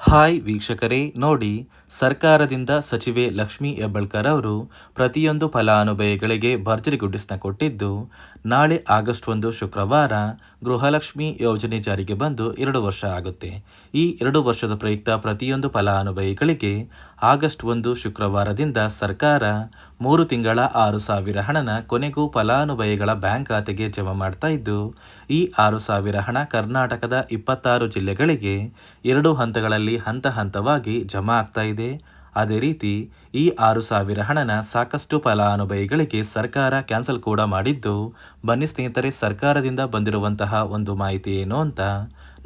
Hi ವೀಕ್ಷಕರೇ, ನೋಡಿ, ಸರ್ಕಾರದಿಂದ ಸಚಿವೆ ಲಕ್ಷ್ಮೀ ಹೆಬ್ಬಾಳ್ಕರ್ ಅವರು ಪ್ರತಿಯೊಂದು ಫಲಾನುಭವಿಗಳಿಗೆ ಭರ್ಜರಿ ಗುಡ್ಡಿಸ್ನ ಕೊಟ್ಟಿದ್ದು, ನಾಳೆ ಆಗಸ್ಟ್ ಒಂದು ಶುಕ್ರವಾರ ಗೃಹಲಕ್ಷ್ಮಿ ಯೋಜನೆ ಜಾರಿಗೆ ಬಂದು ಎರಡು ವರ್ಷ ಆಗುತ್ತೆ. ಈ ಎರಡು ವರ್ಷದ ಪ್ರಯುಕ್ತ ಪ್ರತಿಯೊಂದು ಫಲಾನುಭವಿಗಳಿಗೆ ಆಗಸ್ಟ್ ಒಂದು ಶುಕ್ರವಾರದಿಂದ ಸರ್ಕಾರ ಮೂರು ತಿಂಗಳ ಆರು ಸಾವಿರ ಹಣನ ಕೊನೆಗೂ ಫಲಾನುಭವಿಗಳ ಬ್ಯಾಂಕ್ ಖಾತೆಗೆ ಜಮಾ ಮಾಡ್ತಾ ಇದ್ದು, ಈ ಆರು ಸಾವಿರ ಹಣ ಕರ್ನಾಟಕದ ಇಪ್ಪತ್ತಾರು ಜಿಲ್ಲೆಗಳಿಗೆ ಎರಡು ಹಂತಗಳಲ್ಲಿ ಹಂತ ಹಂತವಾಗಿ ಜಮಾ ಆಗ್ತಾ ಇದೆ. ಅದೇ ರೀತಿ, ಈ ಆರು ಸಾವಿರ ಹಣನ ಸಾಕಷ್ಟು ಫಲಾನುಭವಿಗಳಿಗೆ ಸರ್ಕಾರ ಕ್ಯಾನ್ಸಲ್ ಕೂಡ ಮಾಡಿದ್ದು, ಬನ್ನಿ ಸ್ನೇಹಿತರೆ, ಸರ್ಕಾರದಿಂದ ಬಂದಿರುವಂತಹ ಒಂದು ಮಾಹಿತಿ ಏನು ಅಂತ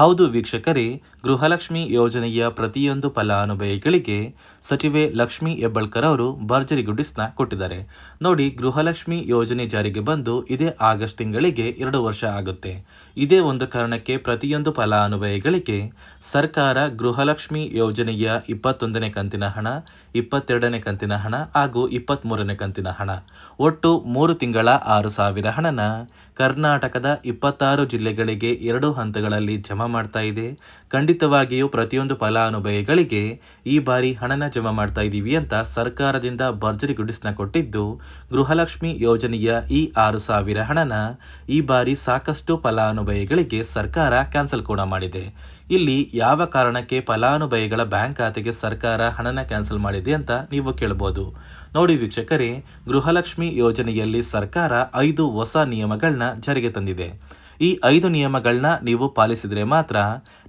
ಹೌದು ವೀಕ್ಷಕರೇ, ಗೃಹಲಕ್ಷ್ಮಿ ಯೋಜನೆಯ ಪ್ರತಿಯೊಂದು ಫಲಾನುಭವಿಗಳಿಗೆ ಸಚಿವೆ ಲಕ್ಷ್ಮಿ ಹೆಬ್ಬಾಳ್ಕರ್ ಅವರು ಭರ್ಜರಿ ಗುಡಿಸ್ನ ಕೊಟ್ಟಿದ್ದಾರೆ. ನೋಡಿ, ಗೃಹಲಕ್ಷ್ಮಿ ಯೋಜನೆ ಜಾರಿಗೆ ಬಂದು ಇದೇ ಆಗಸ್ಟ್ ತಿಂಗಳಿಗೆ ಎರಡು ವರ್ಷ ಆಗುತ್ತೆ. ಇದೇ ಒಂದು ಕಾರಣಕ್ಕೆ ಪ್ರತಿಯೊಂದು ಫಲಾನುಭವಿಗಳಿಗೆ ಸರ್ಕಾರ ಗೃಹಲಕ್ಷ್ಮಿ ಯೋಜನೆಯ ಇಪ್ಪತ್ತೊಂದನೇ ಕಂತಿನ ಹಣ, ಇಪ್ಪತ್ತೆರಡನೇ ಕಂತಿನ ಹಣ ಹಾಗೂ ಇಪ್ಪತ್ತ್ಮೂರನೇ ಕಂತಿನ ಹಣ. ಒಟ್ಟು ಮೂರು ತಿಂಗಳ ಆರು ಸಾವಿರ ಹಣನ ಕರ್ನಾಟಕದ ಇಪ್ಪತ್ತಾರು ಜಿಲ್ಲೆಗಳಿಗೆ ಎರಡು ಹಂತಗಳಲ್ಲಿ ಜಮಾ ಮಾಡ್ತಾ ಇದೆ. ಖಂಡಿತವಾಗಿಯೂ ಪ್ರತಿಯೊಂದು ಫಲಾನುಭವಿಗಳಿಗೆ ಈ ಬಾರಿ ಹಣನ ಜಮಾ ಮಾಡ್ತಾ ಇದ್ದೀವಿ ಅಂತ ಸರ್ಕಾರದಿಂದ ಭರ್ಜರಿ ಗುಡಿಸ್ನ ಕೊಟ್ಟಿದ್ದು ಗೃಹಲಕ್ಷ್ಮಿ ಯೋಜನೆಯ ಈ ಆರು ಸಾವಿರ ಹಣನ ಈ ಬಾರಿ ಸಾಕಷ್ಟು ಫಲಾನುಭವಿಗಳಿಗೆ ಸರ್ಕಾರ ಕ್ಯಾನ್ಸಲ್ ಕೂಡ ಮಾಡಿದೆ. ಇಲ್ಲಿ ಯಾವ ಕಾರಣಕ್ಕೆ ಫಲಾನುಭವಿಗಳ ಬ್ಯಾಂಕ್ ಖಾತೆಗೆ ಸರ್ಕಾರ ಹಣನ ಕ್ಯಾನ್ಸಲ್ ಮಾಡಿದೆ ಅಂತ ನೀವು ಕೇಳ್ಬೋದು. ನೋಡಿ ವೀಕ್ಷಕರೇ, ಗೃಹಲಕ್ಷ್ಮಿ ಯೋಜನೆಯಲ್ಲಿ ಸರ್ಕಾರ ಐದು ಹೊಸ ನಿಯಮಗಳನ್ನ ಜಾರಿಗೆ ತಂದಿದೆ. ಈ ಐದು ನಿಯಮಗಳನ್ನ ನೀವು ಪಾಲಿಸಿದರೆ ಮಾತ್ರ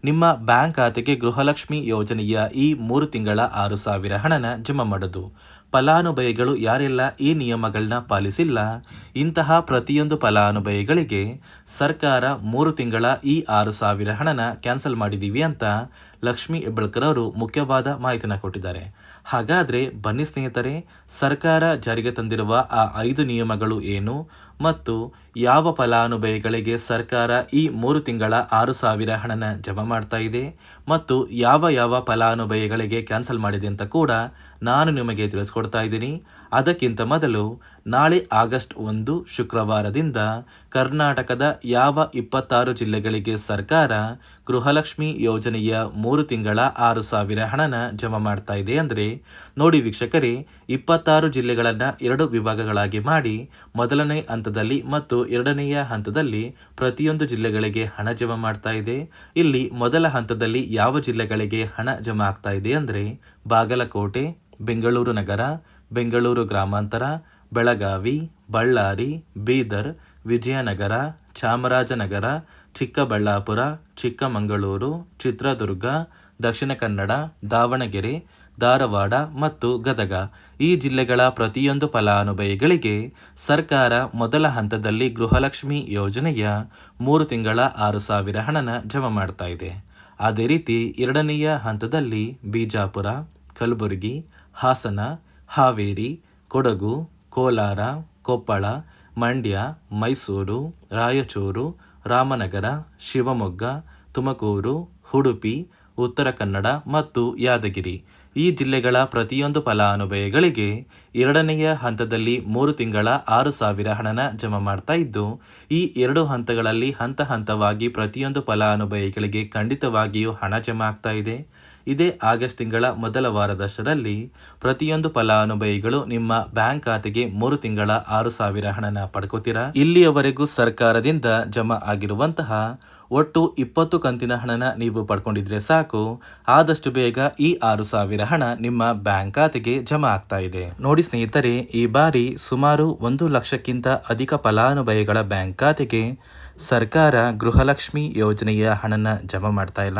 ನಿಮ್ಮ ಬ್ಯಾಂಕ್ ಖಾತೆಗೆ ಗೃಹಲಕ್ಷ್ಮಿ ಯೋಜನೆಯ ಈ ಮೂರು ತಿಂಗಳ ಆರು ಸಾವಿರ ಹಣನ ಜಮಾ ಮಾಡೋದು. ಫಲಾನುಭವಿಗಳು ಯಾರೆಲ್ಲ ಈ ನಿಯಮಗಳನ್ನ ಪಾಲಿಸಿಲ್ಲ, ಇಂತಹ ಪ್ರತಿಯೊಂದು ಫಲಾನುಭವಿಗಳಿಗೆ ಸರ್ಕಾರ ಮೂರು ತಿಂಗಳ ಈ ಆರು ಸಾವಿರ ಹಣನ ಕ್ಯಾನ್ಸಲ್ ಮಾಡಿದ್ದೀವಿ ಅಂತ ಲಕ್ಷ್ಮಿ ಹೆಬ್ಬಳ್ಕರ್ ಅವರು ಮುಖ್ಯವಾದ ಮಾಹಿತಿನ ಕೊಟ್ಟಿದ್ದಾರೆ. ಹಾಗಾದರೆ ಬನ್ನಿ ಸ್ನೇಹಿತರೆ, ಸರ್ಕಾರ ಜಾರಿಗೆ ತಂದಿರುವ ಆ ಐದು ನಿಯಮಗಳು ಏನು? ಮತ್ತು ಯಾವ ಫಲಾನುಭವಿಗಳಿಗೆ ಸರ್ಕಾರ ಈ ಮೂರು ತಿಂಗಳ ಆರು ಸಾವಿರ ಹಣನ ಜಮಾ ಮಾಡ್ತಾ ಇದೆ? ಮತ್ತು ಯಾವ ಯಾವ ಫಲಾನುಭವಿಗಳಿಗೆ ಕ್ಯಾನ್ಸಲ್ ಮಾಡಿದೆ ಅಂತ ಕೂಡ ನಾನು ನಿಮಗೆ ತಿಳಿಸ್ಕೊಡ್ತಾ ಇದ್ದೀನಿ. ಅದಕ್ಕಿಂತ ಮೊದಲು ನಾಳೆ ಆಗಸ್ಟ್ ಒಂದು ಶುಕ್ರವಾರದಿಂದ ಕರ್ನಾಟಕದ ಯಾವ ಇಪ್ಪತ್ತಾರು ಜಿಲ್ಲೆಗಳಿಗೆ ಸರ್ಕಾರ ಗೃಹಲಕ್ಷ್ಮಿ ಯೋಜನೆಯ ಮೂರು ತಿಂಗಳ ಆರು ಸಾವಿರ ಹಣನ ಜಮಾ ಮಾಡ್ತಾ ಇದೆ ಅಂದರೆ ನೋಡಿ ವೀಕ್ಷಕರೇ, ಇಪ್ಪತ್ತಾರು ಜಿಲ್ಲೆಗಳನ್ನು ಎರಡು ವಿಭಾಗಗಳಾಗಿ ಮಾಡಿ ಮೊದಲನೇ ಹಂತದಲ್ಲಿ ಮತ್ತು ಎರಡನೆಯ ಹಂತದಲ್ಲಿ ಪ್ರತಿಯೊಂದು ಜಿಲ್ಲೆಗಳಿಗೆ ಹಣ ಜಮಾ ಮಾಡ್ತಾ ಇದೆ. ಇಲ್ಲಿ ಮೊದಲ ಹಂತದಲ್ಲಿ ಯಾವ ಜಿಲ್ಲೆಗಳಿಗೆ ಹಣ ಜಮಾ ಆಗ್ತಾ ಇದೆ ಅಂದರೆ ಬಾಗಲಕೋಟೆ, ಬೆಂಗಳೂರು ನಗರ, ಬೆಂಗಳೂರು ಗ್ರಾಮಾಂತರ, ಬೆಳಗಾವಿ, ಬಳ್ಳಾರಿ, ಬೀದರ್, ವಿಜಯನಗರ, ಚಾಮರಾಜನಗರ, ಚಿಕ್ಕಬಳ್ಳಾಪುರ, ಚಿಕ್ಕಮಗಳೂರು, ಚಿತ್ರದುರ್ಗ, ದಕ್ಷಿಣ ಕನ್ನಡ, ದಾವಣಗೆರೆ, ಧಾರವಾಡ ಮತ್ತು ಗದಗ. ಈ ಜಿಲ್ಲೆಗಳ ಪ್ರತಿಯೊಂದು ಫಲಾನುಭವಿಗಳಿಗೆ ಸರ್ಕಾರ ಮೊದಲ ಹಂತದಲ್ಲಿ ಗೃಹಲಕ್ಷ್ಮಿ ಯೋಜನೆಯ ಮೂರು ತಿಂಗಳ ಆರು ಸಾವಿರ ಹಣನ ಜಮಾ ಮಾಡ್ತಾ ಅದೇ ರೀತಿ ಎರಡನೆಯ ಹಂತದಲ್ಲಿ ಬಿಜಾಪುರ, ಕಲಬುರಗಿ, ಹಾಸನ, ಹಾವೇರಿ, ಕೊಡಗು, ಕೋಲಾರ, ಕೊಪ್ಪಳ, ಮಂಡ್ಯ, ಮೈಸೂರು, ರಾಯಚೂರು, ರಾಮನಗರ, ಶಿವಮೊಗ್ಗ, ತುಮಕೂರು, ಉಡುಪಿ, ಉತ್ತರ ಕನ್ನಡ ಮತ್ತು ಯಾದಗಿರಿ. ಈ ಜಿಲ್ಲೆಗಳ ಪ್ರತಿಯೊಂದು ಫಲಾನುಭವಿಗಳಿಗೆ ಎರಡನೆಯ ಹಂತದಲ್ಲಿ ಮೂರು ತಿಂಗಳ ಆರು ಸಾವಿರ ಹಣನ ಜಮಾ ಮಾಡ್ತಾ ಇದ್ದು, ಈ ಎರಡು ಹಂತಗಳಲ್ಲಿ ಹಂತ ಹಂತವಾಗಿ ಪ್ರತಿಯೊಂದು ಫಲಾನುಭವಿಗಳಿಗೆ ಖಂಡಿತವಾಗಿಯೂ ಹಣ ಜಮಾ ಆಗ್ತಾ ಇದೆ. ಇದೇ ಆಗಸ್ಟ್ ತಿಂಗಳ ಮೊದಲ ವಾರದಷ್ಟರಲ್ಲಿ ಪ್ರತಿಯೊಂದು ಫಲಾನುಭವಿಗಳು ನಿಮ್ಮ ಬ್ಯಾಂಕ್ ಖಾತೆಗೆ ಮೂರು ತಿಂಗಳ ಆರು ಸಾವಿರ ಹಣನ ಪಡ್ಕೋತೀರಾ? ಇಲ್ಲಿಯವರೆಗೂ ಸರ್ಕಾರದಿಂದ ಜಮಾ ಆಗಿರುವಂತಹ ಒಟ್ಟು ಇಪ್ಪತ್ತು ಕಂತಿನ ಹಣನ ನೀವು ಪಡ್ಕೊಂಡಿದ್ರೆ ಸಾಕು. ಆದಷ್ಟು ಬೇಗ ಈ ಆರು ಸಾವಿರ ಹಣ ನಿಮ್ಮ ಬ್ಯಾಂಕ್ ಖಾತೆಗೆ ಜಮಾ ಆಗ್ತಾ ಇದೆ. ನೋಡಿ ಸ್ನೇಹಿತರೆ, ಈ ಬಾರಿ ಸುಮಾರು ಒಂದು ಲಕ್ಷಕ್ಕಿಂತ ಅಧಿಕ ಫಲಾನುಭವಿಗಳ ಬ್ಯಾಂಕ್ ಖಾತೆಗೆ ಸರ್ಕಾರ ಗೃಹಲಕ್ಷ್ಮಿ ಯೋಜನೆಯ ಹಣನ ಜಮಾ ಮಾಡ್ತಾ ಇಲ್ಲ.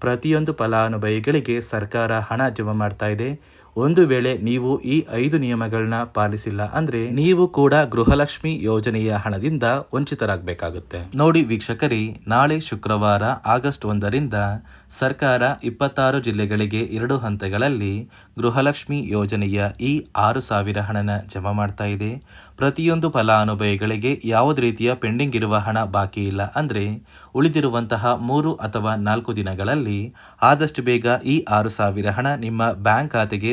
ಪ್ರತಿಯೊಂದು ಫಲಾನುಭವಿಗಳಿಗೆ ಸರ್ಕಾರ ಹಣ ಜಮಾ ಮಾಡ್ತಾ ಇದೆ. ಒಂದು ವೇಳೆ ನೀವು ಈ ಐದು ನಿಯಮಗಳನ್ನ ಪಾಲಿಸಿಲ್ಲ ಅಂದ್ರೆ ನೀವು ಕೂಡ ಗೃಹಲಕ್ಷ್ಮಿ ಯೋಜನೆಯ ಹಣದಿಂದ ವಂಚಿತರಾಗಬೇಕಾಗುತ್ತೆ. ನೋಡಿ ವೀಕ್ಷಕರಿ, ನಾಳೆ ಶುಕ್ರವಾರ ಆಗಸ್ಟ್ ಒಂದರಿಂದ ಸರ್ಕಾರ ಇಪ್ಪತ್ತಾರು ಜಿಲ್ಲೆಗಳಿಗೆ ಎರಡು ಹಂತಗಳಲ್ಲಿ ಗೃಹಲಕ್ಷ್ಮಿ ಯೋಜನೆಯ ಈ ಆರು ಸಾವಿರ ಹಣನ ಜಮಾ ಮಾಡ್ತಾ ಇದೆ. ಪ್ರತಿಯೊಂದು ಫಲಾನುಭವಿಗಳಿಗೆ ಯಾವುದೇ ರೀತಿಯ ಪೆಂಡಿಂಗ್ ಇರುವ ಹಣ ಬಾಕಿ ಇಲ್ಲ ಅಂದರೆ ಉಳಿದಿರುವಂತಹ ಮೂರು ಅಥವಾ ನಾಲ್ಕು ದಿನಗಳಲ್ಲಿ ಆದಷ್ಟು ಬೇಗ ಈ ಆರು ಸಾವಿರ ಹಣ ನಿಮ್ಮ ಬ್ಯಾಂಕ್ ಖಾತೆಗೆ